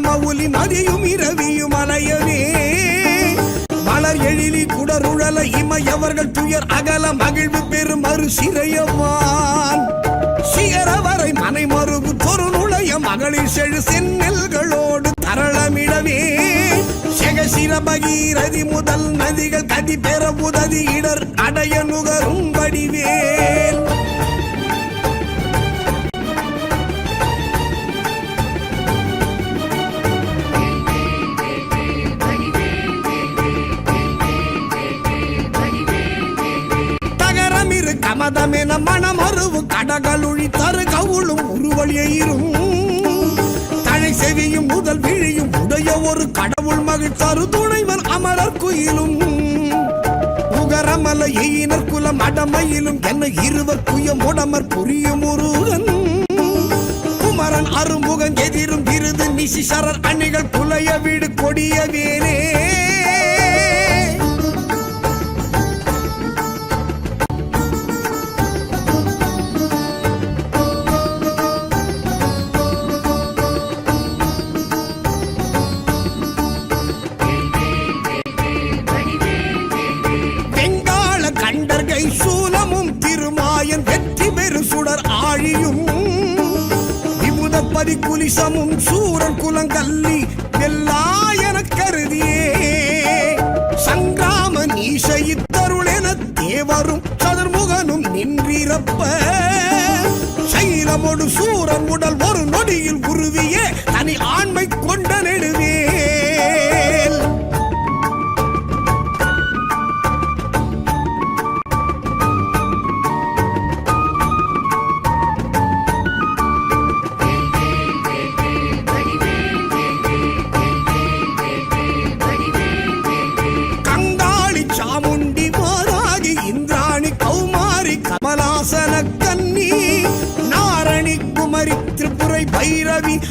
மவுலி மதியும் இரவியும் அலையவே. மலர் எழிலி குடருழல இமையவர்கள் துயர் அகல மகிழ்வு பெரும் மறு சிறையவான். சிகரவரை மனை மறுபு தொரு நுழைய மகளிர் செழு சென்னல்களோடு தரளமிடவே. சிரபகீரதி முதல் நதிகள் கதி பெற உதவி இடர் அடைய நுகரும் வடிவேல். தகரமிரு கமதமென மனமருவு கடகளுழி தரு கவுளும் உருவழியும் தழை செவியும் முதல் விழியும் உடைய ஒரு கடவுள் மகிழ் தரு துணைவன் அமரர் குயிலும். புகரமல எயினர் குலம் அடமையிலும் என்ன இருவர் குயம் உடமர் புரியும் முருகன். குமரன் அரும்புகன் எதிரும் விருது நிசிசரர் அணிகள் புலைய வீடு கொடிய வேலே. சூலமும் திருமாயன் வெற்றி பெரு சுடர் ஆழியும். விமுதப்பதி குலிசமும் சூரன் குலங்கல்லி எல்லா என கருதியே. சங்கிராமன் ஈசையித்தருள் என தேவரும் சதுர்முகனும் நின்றிரப்ப. சைலமொடு சூரன் உடல் ஒரு நொடியில் உருவிய.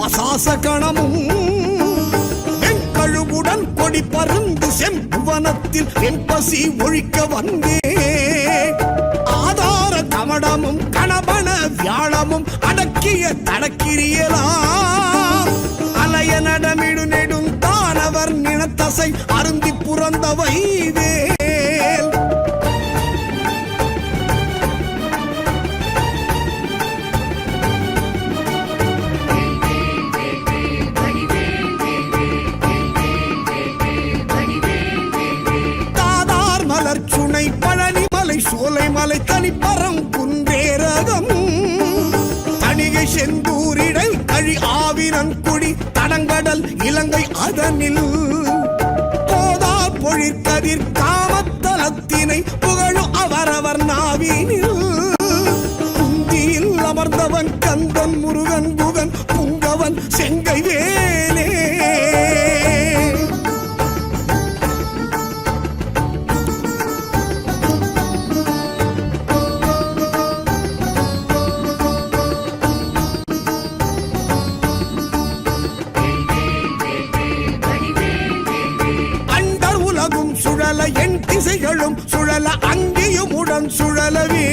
வெகுளொரு பசாச கணமும் வெண்கழுவுடன் கொடி பறந்து செம்புவனத்தில் என் பசி ஒழிக்க வந்தே. ஆதார கமடமும் கணபன வியாழமும் அடக்கிய தடக்கிரியலாம் அலைய நடமிடு நெடும் தானவர் நினத்தசை அருந்தி புறந்தவை வேல் மாலை தனிப்பரம் குன்றேரகம் தணிகை செந்தூரிடல் கழி ஆவினன் குடி தடங்கடல் இலங்கை அதனில். போதார் பொழிற்கதிர் காமத்தலத்தினை புகழும் அவரவர் நாவினில். குந்தியில் அமர்ந்தவன் கந்தன் முருகன் புகன் புங்கவன் செங்க என் சுழல அங்கேயும் உடன் சுழலவே.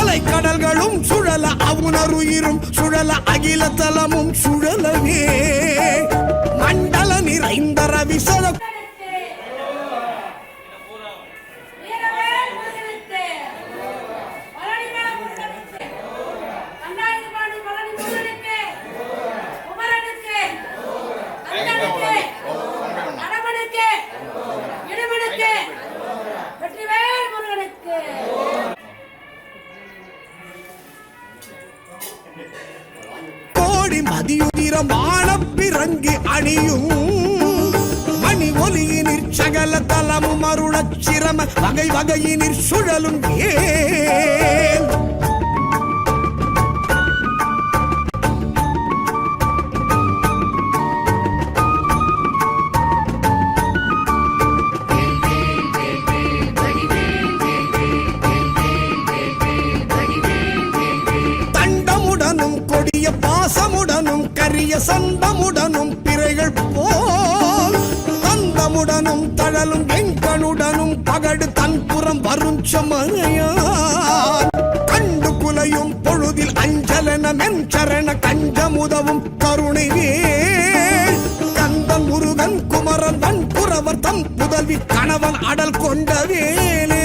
அலைக்கடல்களும் சுழல அவுணருயிரும் சுழல அகில தலமும் சுழலவே. மண்டல நிறைந்த ரவிசல கோடி மதியுதிரமான பிறங்கி அணியும். மணி ஒலியினிற் சகல தலமும் அருளச் சிரம வகை வகையினிற் சுழலும் ஏன்? சந்தமுடனும் பிறைகள் போல். தந்தமுடனும் தழலும் வெங்கனுடனும் பகடு தன்புறம் வரும் சமனையான் கண்டு குலையும் பொழுதில் அஞ்சலன மென்சரண கஞ்சமுதவும் கருணையே கந்தன் முருகன் குமரன் தன் புறவர் தம் புதல்வி கணவன் அடல் கொண்டவேலே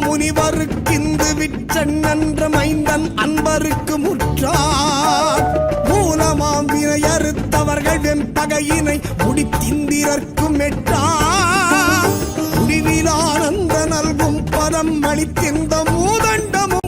முனிவருக்கிந்து விற்றன்ற மைந்தன் அன்பருக்கு முற்றார். மூலமாம் வினையறுத்தவர்கள் வெம்பகையினை முடித்திந்திரர்க்கும் எட்டார் முடிவில் ஆனந்த நல்கும் பதம் அளித்திந்த மூதண்டமும்